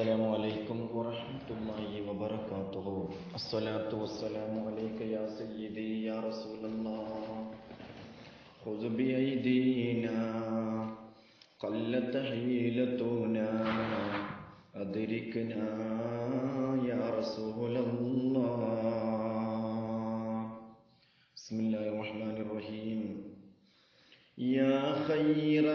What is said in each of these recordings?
السلام عليكم ورحمة الله وبركاته الصلاة والسلام عليك يا سيدي يا رسول الله خذ بأيدينا قلت حيلتنا أدركنا يا رسول الله بسم الله الرحمن الرحيم يا خير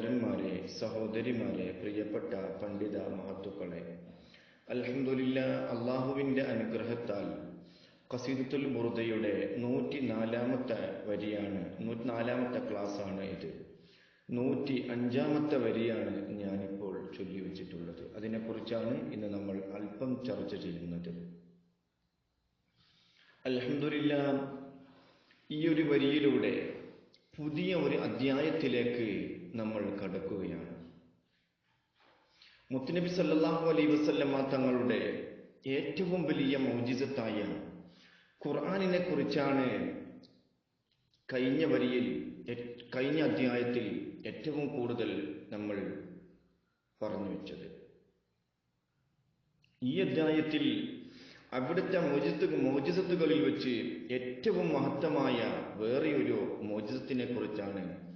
സഹോദരന്മാരെ സഹോദരിമാരെ പ്രിയപ്പെട്ട പണ്ഡിത മഹത്തുക്കളെ അലഹമുല്ല അള്ളാഹുവിന്റെ അനുഗ്രഹത്താൽ ഖസീദത്തുൽ ബുറുദയുടെ നൂറ്റി നാലാമത്തെ വരിയാണ് നൂറ്റി നാലാമത്തെ ക്ലാസ്സാണ് ഇത്. നൂറ്റി അഞ്ചാമത്തെ വരിയാണ് ഞാനിപ്പോൾ ചൊല്ലി വെച്ചിട്ടുള്ളത് അതിനെക്കുറിച്ചാണ് ഇന്ന് നമ്മൾ അല്പം ചർച്ച ചെയ്യുന്നത്. അലഹമുല്ല ഈ ഒരു വരിയിലൂടെ പുതിയ ഒരു അധ്യായത്തിലേക്ക് നമ്മൾ കടക്കുകയാണ്. മുത്തുനബി സല്ലാഹു അലൈ വസല്ലമ്മ തങ്ങളുടെ ഏറ്റവും വലിയ മൗജിസത്തായ ഖുർആാനിനെ കുറിച്ചാണ് കഴിഞ്ഞ വരിയിൽ കഴിഞ്ഞ അധ്യായത്തിൽ ഏറ്റവും കൂടുതൽ നമ്മൾ പറഞ്ഞു വെച്ചത്. ഈ അധ്യായത്തിൽ അവിടുത്തെ മോചിത്ത് മോചിസത്തുകളിൽ വെച്ച് ഏറ്റവും മഹത്തമായ വേറെയൊരു മോചിസത്തിനെ കുറിച്ചാണ്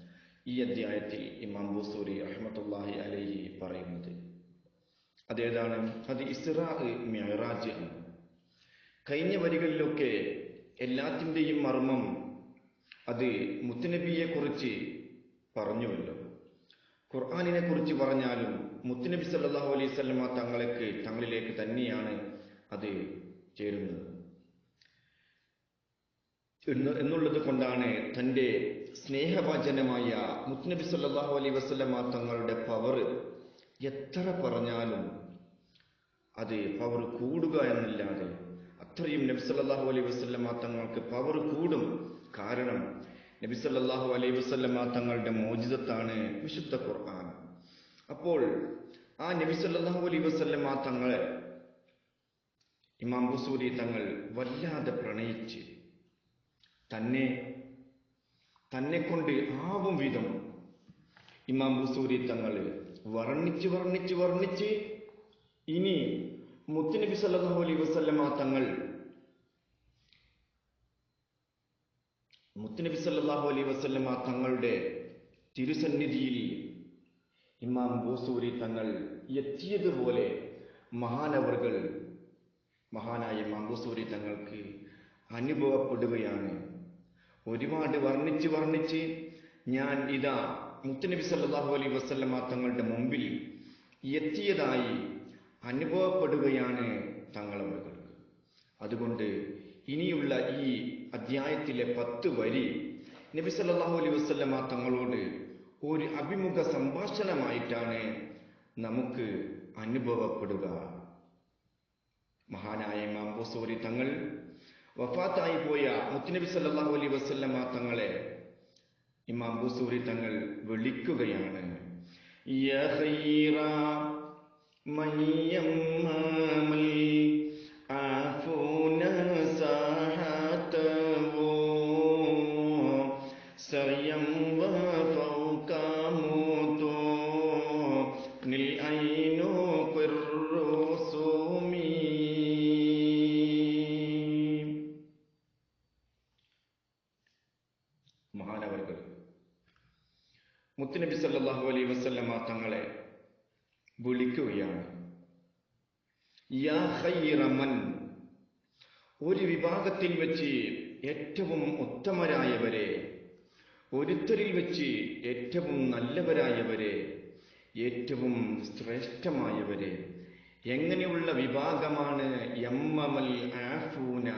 ഈ അധ്യായത്തിൽ ഇമാം ബുസൂരി അഹമ്മത്തുല്ലാഹി അലഹി പറയുന്നത്. അതേതാണ്? അത് ഇസ്റാ മിറാജ് ആണ്. കഴിഞ്ഞ വരികളിലൊക്കെ എല്ലാത്തിന്റെയും മർമ്മം അത് മുത്തുനബിയെ കുറിച്ച് പറഞ്ഞുവല്ലോ. ഖുർആാനിനെ കുറിച്ച് പറഞ്ഞാലും മുത്തുനബി സല്ലല്ലാഹു അലൈഹി സ്വലമ തങ്ങൾക്ക് തങ്ങളിലേക്ക് തന്നെയാണ് അത് ചേരുന്നത്. എന്ന് എന്നുള്ളത് കൊണ്ടാണ് തന്റെ സ്നേഹവാചനമായ മുത്നബി സല്ലാഹു അലൈ വസ്ലമ തങ്ങളുടെ പവർ എത്ര പറഞ്ഞാലും അത് പവർ കൂടുക എന്നല്ലാതെ അത്രയും നബി സല്ലാഹു അലൈ വസ്ലമ തങ്ങൾക്ക് പവർ കൂടും. കാരണം നബി സല്ലാഹു അലൈ വസ്ലമ തങ്ങളുടെ മോചിതത്താണ് വിശുദ്ധ ഖുർആൻ. അപ്പോൾ ആ നബി സല്ലാഹു അലൈ വസ്ലമ തങ്ങളെ ഇമാം ബുസൂരി തങ്ങൾ വല്ലാതെ പ്രണയിച്ച് തന്നെ തന്നെ കൊണ്ട് ആവും വിധം ഇമാം ബുസൂരി തങ്ങൾ വർണിച്ച് വർണിച്ച് വർണിച്ച് ഇനി മുത്തുനബി സല്ലാഹു അലൈ വസല്ലമ തങ്ങൾ മുത്തുനബി സല്ലാഹു അലൈ വസല്ലമ തങ്ങളുടെ തിരുസന്നിധിയിൽ ഇമാം ബൂസൂരി തങ്ങൾ എത്തിയതുപോലെ മഹാനവറുകൾ മഹാനായ ഇമാം ബൂസൂരി തങ്ങൾക്ക് അനുഭവപ്പെടുകയാണ്. ഒരുപാട് വർണിച്ച് വർണിച്ച് ഞാൻ ഇതാ മുത്തുനബി സല്ലാഹു അലൈ വസല്ലമ തങ്ങളുടെ മുമ്പിൽ എത്തിയതായി അനുഭവപ്പെടുകയാണ് തങ്ങളവർക്ക് അതുകൊണ്ട് ഇനിയുള്ള ഈ അധ്യായത്തിലെ പത്ത് വരി നബി സല്ലാഹു അലൈ വസല്ലമ തങ്ങളോട് ഒരു അഭിമുഖ സംഭാഷണമായിട്ടാണ് നമുക്ക് അനുഭവപ്പെടുക. മഹാനായ മാംബോസോരി തങ്ങൾ വഫാത്തായി പോയ മുത്തുനബി സല്ലാഹു അലൈ വസല്ലമ തങ്ങളെ ഇമാം ബുസൂരി തങ്ങൾ വിളിക്കുകയാണ്. യാ ഖൈറ മൻ മുത്തുനബി സല്ലാഹു അലൈ വസല്ലമ തങ്ങളെ വിളിക്കുകയാണ്. യാ ഒരു വിഭാഗത്തിൽ വെച്ച് ഏറ്റവും ഉത്തമരായവരെ ഒരുത്തരിൽ വെച്ച് ഏറ്റവും നല്ലവരായവരെ ഏറ്റവും ശ്രേഷ്ഠമായവരെ എങ്ങനെയുള്ള വിഭാഗമാണ് എം ആഫൂന?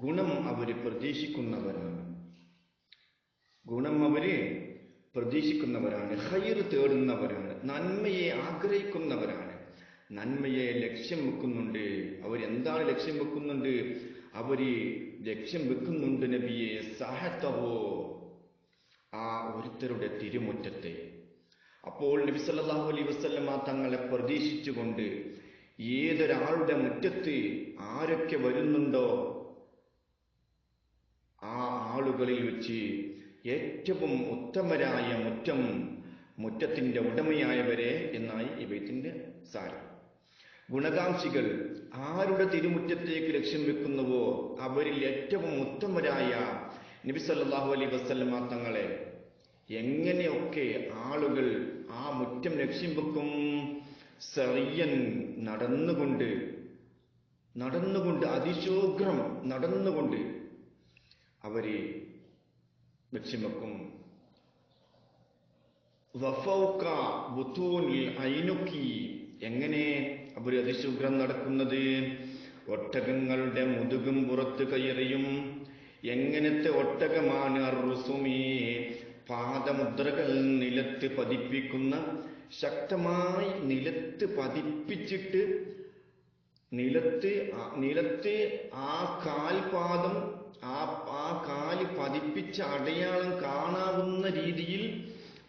ഗുണം അവർ പ്രതീക്ഷിക്കുന്നവരാണ്. ഗുണം അവർ പ്രതീക്ഷിക്കുന്നവരാണ് ഹൈർ തേടുന്നവരാണ് നന്മയെ ആഗ്രഹിക്കുന്നവരാണ്. നന്മയെ ലക്ഷ്യം വെക്കുന്നുണ്ട്. അവരെന്താണ് ലക്ഷ്യം വെക്കുന്നുണ്ട്? അവർ ലക്ഷ്യം വെക്കുന്നുണ്ട് നബിയെ സഹത്തവോ ആ ഒരുത്തരുടെ തിരുമുറ്റത്തെ. അപ്പോൾ നബി സല്ലല്ലാഹു അലൈഹി വസല്ലമ തങ്ങളെ പ്രതീക്ഷിച്ചുകൊണ്ട് ഏതൊരാളുടെ മുറ്റത്ത് ആരൊക്കെ വരുന്നുണ്ടോ ആ ആളുകളിൽ വെച്ച് ഏറ്റവും ഉത്തമരായ മുറ്റം മുറ്റത്തിന്റെ ഉടമയായവരെ എന്നായി ഇവയത്തിന്റെ സാരം. ഗുണകാംക്ഷികൾ ആരുടെ തിരുമുറ്റത്തേക്ക് ലക്ഷ്യം വെക്കുന്നുവോ അവരിൽ ഏറ്റവും ഉത്തമരായ നബി സല്ലല്ലാഹു അലൈഹി വസല്ലമ തങ്ങളെ എങ്ങനെയൊക്കെ ആളുകൾ ആ മുറ്റം ലക്ഷ്യം വെക്കും? സറിയൻ നടന്നുകൊണ്ട് നടന്നുകൊണ്ട് അതിശോഗ്രം നടന്നുകൊണ്ട് അവരെ ലക്ഷ്യം വെക്കും എങ്ങനെ അവർ അതിശുഭ്രം നടക്കുന്നത്? ഒട്ടകങ്ങളുടെ മുതുകും പുറത്ത് കയറിയും. എങ്ങനത്തെ ഒട്ടകമാണ് അറുസുമി പാദമുദ്രകൾ നിലത്ത് പതിപ്പിക്കുന്ന ശക്തമായി നിലത്ത് പതിപ്പിച്ചിട്ട് നിലത്ത് നിലത്തെ ആ കാൽപാദം ആ ആ കാൽ പതിപ്പിച്ച അടയാളം കാണാവുന്ന രീതിയിൽ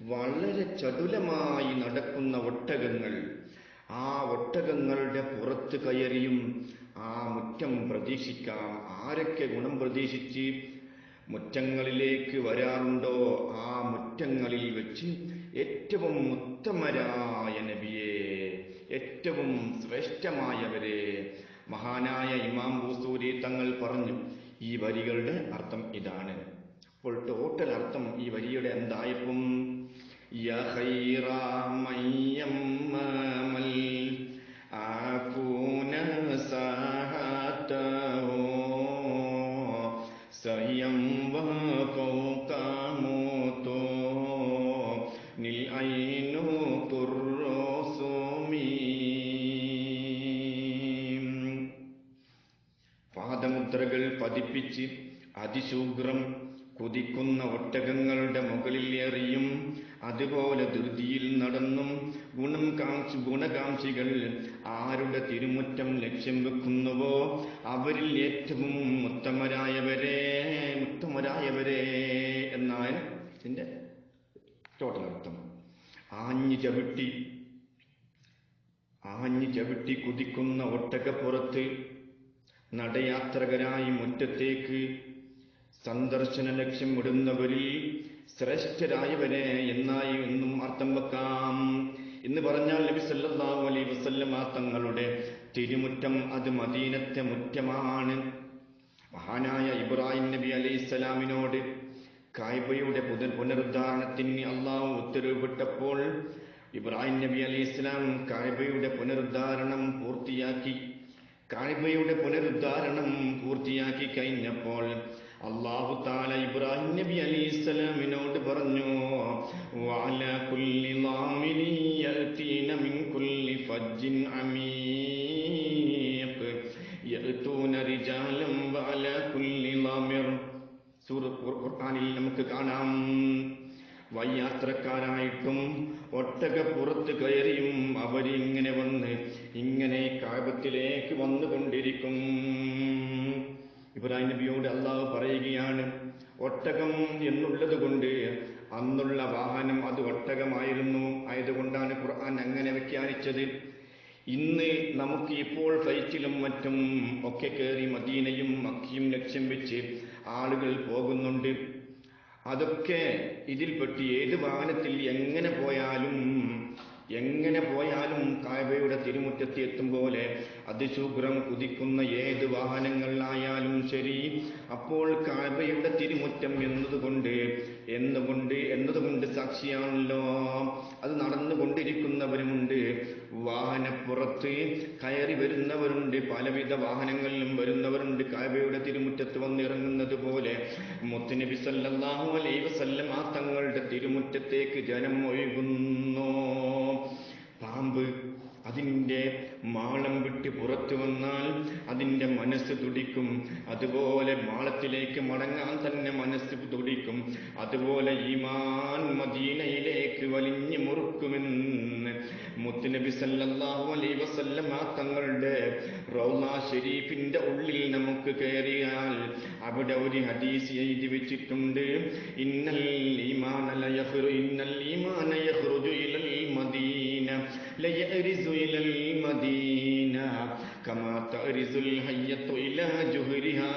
വളരെ ചടുലമായി നടക്കുന്ന ഒട്ടകങ്ങൾ. ആ ഒട്ടകങ്ങളുടെ പുറത്ത് കയറിയും ആ മുറ്റം പ്രതീക്ഷിക്കാം. ആരൊക്കെ ഗുണം പ്രതീക്ഷിച്ച് മുറ്റങ്ങളിലേക്ക് വരാറുണ്ടോ ആ മുറ്റങ്ങളിൽ വെച്ച് ഏറ്റവും ഉത്തമരായ നബിയെ ഏറ്റവും ശ്രേഷ്ഠമായവരെ. മഹാനായ ഇമാം ബൂസൂരി തങ്ങൾ പറഞ്ഞു ഈ വരികളുടെ അർത്ഥം ഇതാണ്. അപ്പോൾ ടോട്ടൽ അർത്ഥം ഈ വരിയുടെ എന്തായപ്പം സഹ്യം ഖൈറ പതിപ്പിച്ച് അതിശൂഗ്രം കുതിക്കുന്ന ഒട്ടകങ്ങളുടെ മുകളിൽ എറിയും. അതുപോലെ ധൃതിയിൽ നടന്നും ഗുണം കാംക്ഷി ഗുണകാംക്ഷികൾ ആരുടെ തിരുമുറ്റം ലക്ഷ്യം വെക്കുന്നുവോ? അവരിൽ ഏറ്റവും ഉത്തമരായവരെ ഉത്തമരായവരെ എന്നാണ് ഇതിന്റെ ടോട്ടൽ അർത്ഥം ആഞ്ഞു ചവിട്ടി ആഞ്ഞു ചവിട്ടി കുതിക്കുന്ന ഒട്ടകപ്പുറത്ത് നടയാത്രകരായി മുറ്റത്തേക്ക് സന്ദർശന ലക്ഷ്യം വിടുന്നവരിൽ ശ്രേഷ്ഠരായവരെ എന്നായി എന്നും അർത്ഥം വെക്കാം. എന്ന് പറഞ്ഞാൽ നബി സല്ലല്ലാഹു അലൈഹി വസല്ലമ തങ്ങളുടെ തിരുമുറ്റം അത് മദീനത്തെ മുറ്റമാണ്. മഹാനായ ഇബ്രാഹിം നബി അലൈഹി സ്വലാമിനോട് കായ്ബയുടെ പുനർ പുനരുദ്ധാരണത്തിന് അള്ളാഹു ഉത്തരവിട്ടപ്പോൾ ഇബ്രാഹിം നബി അലൈഹി കഅബയുടെ പുനരുദ്ധാരണം പൂർത്തിയാക്കി. കാഴ്ബയുടെ പുനരുദ്ധാരണം പൂർത്തിയാക്കി കഴിഞ്ഞപ്പോൾ അള്ളാഹു താല ഇബ്രാഹിം നബി പറഞ്ഞു റിജാലം വഅല കുല്ലി ഖുർആനിൽ നമുക്ക് കാണാം വയ്യാത്രക്കാരായിട്ടും ഒട്ടക പുറത്ത് കയറിയും അവരിങ്ങനെ വന്ന് ഇങ്ങനെ കാപത്തിലേക്ക് വന്നുകൊണ്ടിരിക്കും. ഇബ്രാഹിം നബിയോട് അള്ളാഹ് പറയുകയാണ് ഒട്ടകം എന്നുള്ളത് കൊണ്ട് അന്നുള്ള വാഹനം അത് ഒട്ടകമായിരുന്നു. ആയതുകൊണ്ടാണ് ഖുർആൻ അങ്ങനെ വ്യാഖ്യാനിച്ചത്. ഇന്ന് നമുക്ക് ഇപ്പോൾ ഫ്ലൈറ്റിലും മറ്റും ഒക്കെ കയറി മദീനയും മക്കിയും ലക്ഷ്യം വെച്ച് ആളുകൾ പോകുന്നുണ്ട്. അതൊക്കെ ഇതിൽപ്പെട്ട് ഏത് വാഹനത്തിൽ എങ്ങനെ പോയാലും എങ്ങനെ പോയാലും കായബയുടെ തിരുമുറ്റത്ത് എത്തും പോലെ അതിശുഭ്രം കുതിക്കുന്ന ഏത് വാഹനങ്ങളിലായാലും ശരി. അപ്പോൾ കായബയുടെ തിരുമുറ്റം എന്നതുകൊണ്ട് എന്നുകൊണ്ട് എന്നതുകൊണ്ട് സാക്ഷിയാണല്ലോ. അത് നടന്നുകൊണ്ടിരിക്കുന്നവരുമുണ്ട്. വാഹനപ്പുറത്ത് കയറി വരുന്നവരുണ്ട്. പലവിധ വാഹനങ്ങളിലും വരുന്നവരുണ്ട്. കായബയുടെ തിരുമുറ്റത്ത് വന്നിറങ്ങുന്നത് പോലെ മുത്തുനബി അലൈഹി വസല്ലം ആ തങ്ങളുടെ തിരുമുറ്റത്തേക്ക് ജനം ഒഴുകുന്നു. പാമ്പ് അതിന്റെ മാളം വിട്ട് പുറത്തു വന്നാൽ അതിന്റെ മനസ്സ് തുടിക്കും. അതുപോലെ മാളത്തിലേക്ക് മടങ്ങാൻ തന്നെ മനസ്സ് തുടിക്കും. അതുപോലെ ഈമാൻ മദീനയിലേക്ക് വലിഞ്ഞു മുറുക്കുമെന്ന് മുത്തുനബി സല്ലാഹു അലൈ വസല്ലമ തങ്ങളുടെ റൗല ഷെരീഫിന്റെ ഉള്ളിൽ നമുക്ക് കയറിയാൽ അവിടെ ഒരു ഹദീസ് എഴുതി വെച്ചിട്ടുണ്ട്. ഇന്നൽ ഈമാനലയഹ്റു ഇന്നൽ ഈമാനയഹ്റുജു ഇലൽ മദീന ലയരിസു إلى മദീന كما تأرز ഹയ്യത്തു ഇലാ جهرها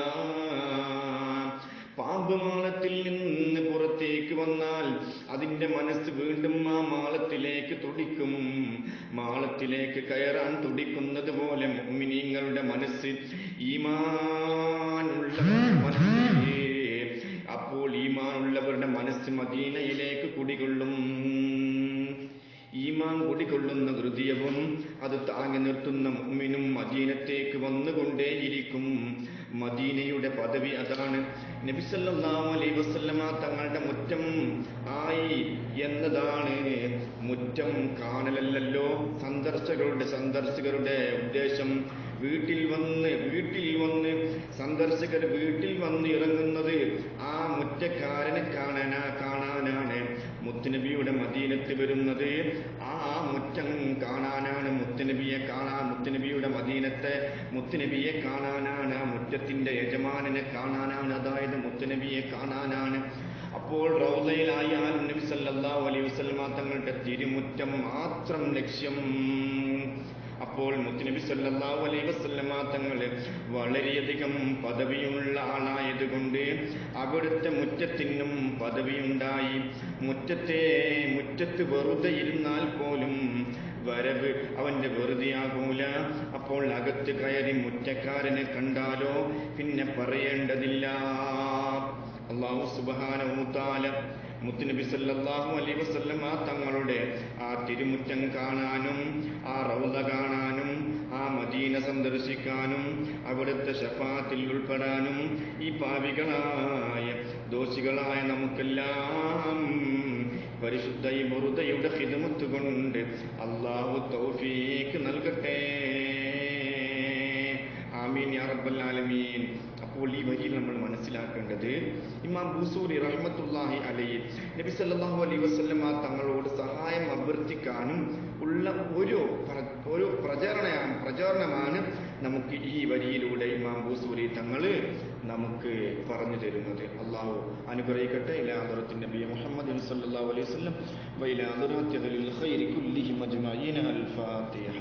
നിന്ന് പുറത്തേക്ക് വന്നാൽ അതിന്റെ മനസ്സ് വീണ്ടും ആ മാളത്തിലേക്ക് തുടിക്കും. മാളത്തിലേക്ക് കയറാൻ തുടിക്കുന്നത് പോലെ മുഅ്മിനീങ്ങളുടെ മനസ്സ് ഈമാനുള്ള മനസ്സ് അത് താങ്ങി നിർത്തുന്ന മുമ്മിനും മദീനത്തേക്ക് വന്നുകൊണ്ടേയിരിക്കും. മദീനയുടെ പദവി അതാണ്. നബിസല്ലാഹു വസല്ലമ തങ്ങളുടെ മുറ്റം ആയി എന്നതാണ്. മുറ്റം കാണലല്ലോ സന്ദർശകരുടെ സന്ദർശകരുടെ ഉദ്ദേശം വീട്ടിൽ വന്ന് വീട്ടിൽ വന്ന് സന്ദർശകർ വീട്ടിൽ വന്ന് ഇറങ്ങുന്നത് ആ മുറ്റക്കാരനെ കാണാനാ കാണാനാണ്. മുത്തുനബിയുടെ മദീനത്ത് വരുന്നത്. ആ മുറ്റം കാണാനാണ് മുത്തുനബിയെ കാണാൻ മുത്തുനബിയുടെ മദീനത്തെ മുത്തുനബിയെ കാണാനാണ് ആ മുറ്റത്തിന്റെ യജമാനനെ കാണാനാണ് അതായത് മുത്തുനബിയെ കാണാനാണ്. അപ്പോൾ റൗലയിലായാലും നബി സല്ലല്ലാഹു അലൈഹി വസല്ലമ തങ്ങളുടെ തിരുമുറ്റം മാത്രം ലക്ഷ്യം അപ്പോൾ മുത്തുനബി സല്ലാഹു അലൈ വസല്ലമ തങ്ങൾ വളരെയധികം പദവിയുള്ള ആളായതുകൊണ്ട് അവിടുത്തെ മുറ്റത്തിനും പദവിയുണ്ടായി. മുറ്റത്തെ മുറ്റത്ത് വെറുതെ ഇരുന്നാൽ പോലും വരവ് അവന്റെ വെറുതെയാകൂല. അപ്പോൾ അകത്ത് കയറി മുറ്റക്കാരനെ കണ്ടാലോ? പിന്നെ പറയേണ്ടതില്ല. അള്ളാഹു സുബാനൂത്താല മുത്തുനബി സല്ലാഹു അലൈ വസല്ലമ തങ്ങളുടെ ആ തിരുമുറ്റം കാണാനും ആ റൗദ കാണാനും ആ മദീന സന്ദർശിക്കാനും അവിടുത്തെ ഷഫാത്തിൽ ഉൾപ്പെടാനും ഈ പാവികളായ ദോഷികളായ നമുക്കെല്ലാം പരിശുദ്ധ ഈ മുറുതയുടെ ഹിതമത്ത് കൊണ്ട് അള്ളാഹു തൗഫീക്ക് നൽകട്ടെ. ആമീൻ യാ റബ്ബൽ ആലമീൻ. അപ്പോൾ ഈ വരിയിൽ നമ്മൾ മനസ്സിലാക്കേണ്ടത്. ഇമാം ബൂസൂരി റഹ്മത്തുല്ലാഹി അലൈഹി നബി സല്ലാഹു അലൈ വസ്ലമ തങ്ങളോട് സഹായം അഭ്യർത്ഥിക്കാനും ഉള്ള ഒരു ഒരു ഒരു പ്രചരണമാണ് നമുക്ക് ഈ വരിയിലൂടെ ഇമാം ബൂസൂരി തങ്ങൾ നമുക്ക് പറഞ്ഞു തരുന്നത്. അള്ളാഹു അനുഗ്രഹിക്കട്ടെ. ഇലാദുറത്തിൻ നബി മുഹമ്മദ് സല്ലല്ലാഹു അലൈഹി വസല്ലം വഇലാ ഹദ്റത്തിൽ ഖൈരി കുല്ലിഹി മജ്മഈന അൽ ഫാത്തിഹ.